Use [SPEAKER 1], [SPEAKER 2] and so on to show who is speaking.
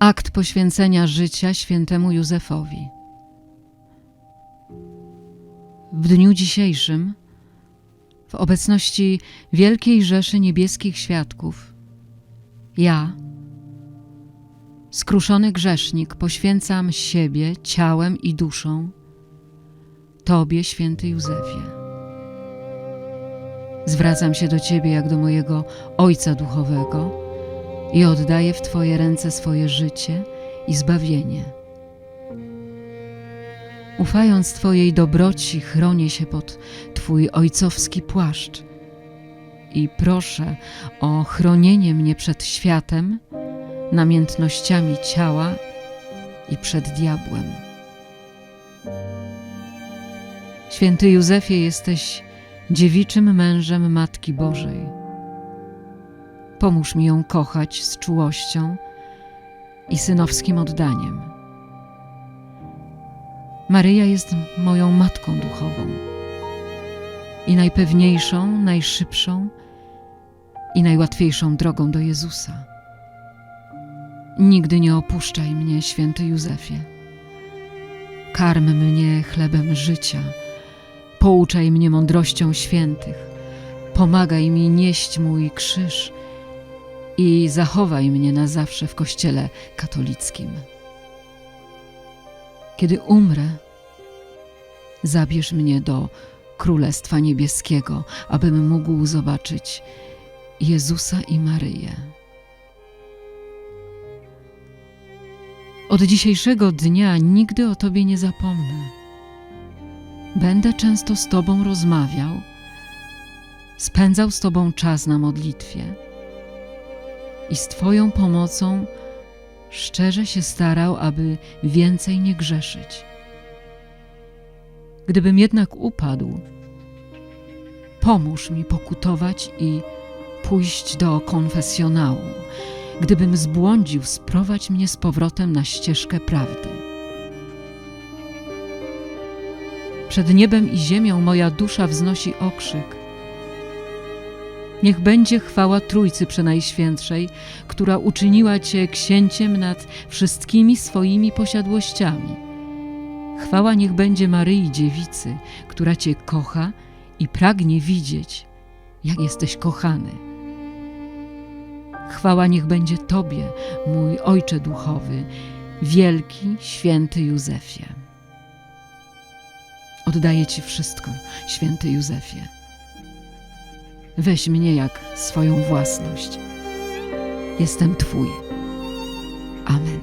[SPEAKER 1] Akt poświęcenia życia świętemu Józefowi. W dniu dzisiejszym, w obecności wielkiej rzeszy niebieskich świadków, ja, skruszony grzesznik, poświęcam siebie ciałem i duszą Tobie, święty Józefie. Zwracam się do Ciebie jak do mojego Ojca Duchowego i oddaję w Twoje ręce swoje życie i zbawienie. Ufając Twojej dobroci, chronię się pod Twój ojcowski płaszcz i proszę o chronienie mnie przed światem, namiętnościami ciała i przed diabłem. Święty Józefie, jesteś dziewiczym mężem Matki Bożej. Pomóż mi ją kochać z czułością i synowskim oddaniem. Maryja jest moją matką duchową i najpewniejszą, najszybszą i najłatwiejszą drogą do Jezusa. Nigdy nie opuszczaj mnie, święty Józefie. Karm mnie chlebem życia, pouczaj mnie mądrością świętych, pomagaj mi nieść mój krzyż i zachowaj mnie na zawsze w Kościele katolickim. Kiedy umrę, zabierz mnie do Królestwa Niebieskiego, abym mógł zobaczyć Jezusa i Maryję. Od dzisiejszego dnia nigdy o Tobie nie zapomnę. Będę często z Tobą rozmawiał, spędzał z Tobą czas na modlitwie i z Twoją pomocą szczerze się starał, aby więcej nie grzeszyć. Gdybym jednak upadł, pomóż mi pokutować i pójść do konfesjonału. Gdybym zbłądził, sprowadź mnie z powrotem na ścieżkę prawdy. Przed niebem i ziemią moja dusza wznosi okrzyk. Niech będzie chwała Trójcy Przenajświętszej, która uczyniła Cię księciem nad wszystkimi swoimi posiadłościami. Chwała niech będzie Maryi Dziewicy, która Cię kocha i pragnie widzieć, jak jesteś kochany. Chwała niech będzie Tobie, mój Ojcze Duchowy, wielki, święty Józefie. Oddaję Ci wszystko, święty Józefie. Weź mnie jak swoją własność. Jestem Twój. Amen.